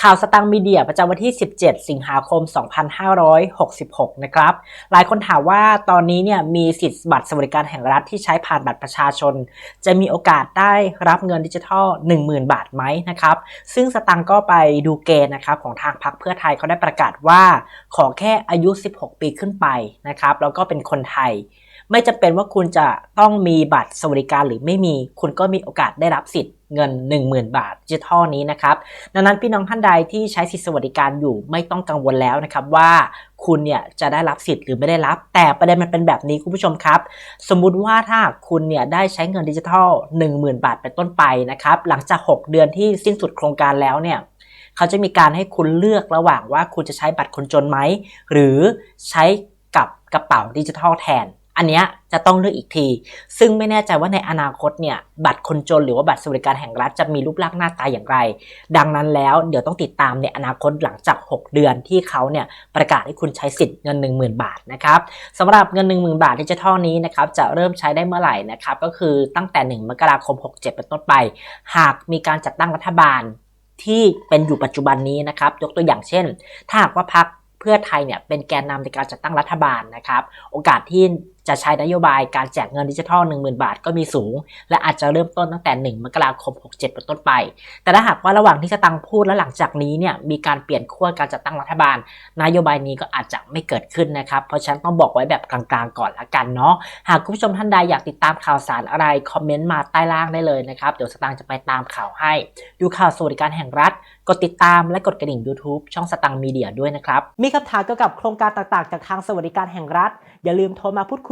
ข่าวสตังมีเดียประจำวันที่ 17 สิงหาคม 2566 นะครับ หลายคนถามว่าตอนนี้เนี่ยมีสิทธิ์บัตรสวัสดิการแห่งรัฐที่ใช้ผ่านบัตรประชาชน จะมีโอกาสได้รับเงินดิจิทัล 10,000 บาทไหมนะครับ ซึ่งสตังค์ก็ไปดูเกณฑ์นะครับของทางพรรคเพื่อไทยเขาได้ประกาศว่า ขอแค่อายุ 16 ปีขึ้นไปนะครับ แล้วก็เป็นคนไทย ไม่จำเป็นว่าคุณจะต้องมีบัตรสวัสดิการหรือไม่มี คุณก็มีโอกาสได้รับสิทธิ์เงิน 10,000 บาทดิจิทัลนี้นะครับ ดังนั้นพี่น้องท่านใดที่ใช้สิทธิสวัสดิการอยู่ไม่ต้องกังวลแล้วนะครับว่าคุณเนี่ยจะได้รับสิทธิ์หรือไม่ได้รับ แต่ประเด็นมันเป็นแบบนี้คุณผู้ชมครับ สมมุติว่าถ้าคุณเนี่ยได้ใช้เงินดิจิทัล 10,000 บาทเป็นต้นไปนะครับหลังจาก 6 เดือนที่สิ้นสุดโครงการแล้วเนี่ยเขาจะมีการให้คุณเลือกระหว่างว่าคุณจะใช้บัตรคนจนไหมหรือใช้กับกระเป๋าดิจิทัลแทน อันเนี้ยจะต้องเลือกอีกที ซึ่งไม่แน่ใจว่าในอนาคตเนี่ยบัตรคนจนหรือว่าบัตรสวัสดิการแห่งรัฐจะมีรูปร่างหน้าตาอย่างไร ดังนั้นแล้วเดี๋ยวต้องติดตามในอนาคตหลังจาก 6 เดือนที่เขาเนี่ยประกาศให้คุณใช้สิทธิ์เงิน 10,000 บาทนะครับสำหรับเงิน 10,000 บาทดิจิทัลนี้นะครับจะเริ่มใช้ได้เมื่อไหร่นะครับก็คือตั้งแต่ 1 มกราคม 67 เป็นต้นไป หากมีการจัดตั้งรัฐบาลที่เป็นอยู่ปัจจุบันนี้นะครับยกตัวอย่างเช่น ถ้าหากว่าพรรคเพื่อไทยเนี่ยเป็นแกนนำในการจัดตั้งรัฐบาลนะครับ โอกาสที่ จะใช้นโยบายการแจกเงินดิจิทัล 10,000 บาทก็มีสูง และอาจจะเริ่มต้นตั้งแต่ 1 มกราคม 67 เป็นต้นไป แต่ถ้าหากว่าระหว่างที่จะตั้งพูดและหลังจากนี้เนี่ยมีการเปลี่ยนขั้วการจัดตั้งรัฐบาล นโยบายนี้ก็อาจจะไม่เกิดขึ้นนะครับ เพราะฉะนันต้องบอกไว้แบบกลางๆก่อนละกันเนาะหากคุณผู้ชมท่านใดอยากติดตามข่าวสารอะไรคอมเมนต์มาใต้ล่างได้เลยนะครับเดี๋ยวสตางค์จะไปตามข่าวให้ ดูข่าวสวัสดิการแห่งรัฐกดติดตามและกดกระดิ่ง YouTube ช่องสตังค์มีเดียด้วยนะครับมีคำถามเกี่ยวกับโครงการต่างๆ จากทางสวัสดิการแห่งรัฐ อย่าลืมโทรมาพูดคุย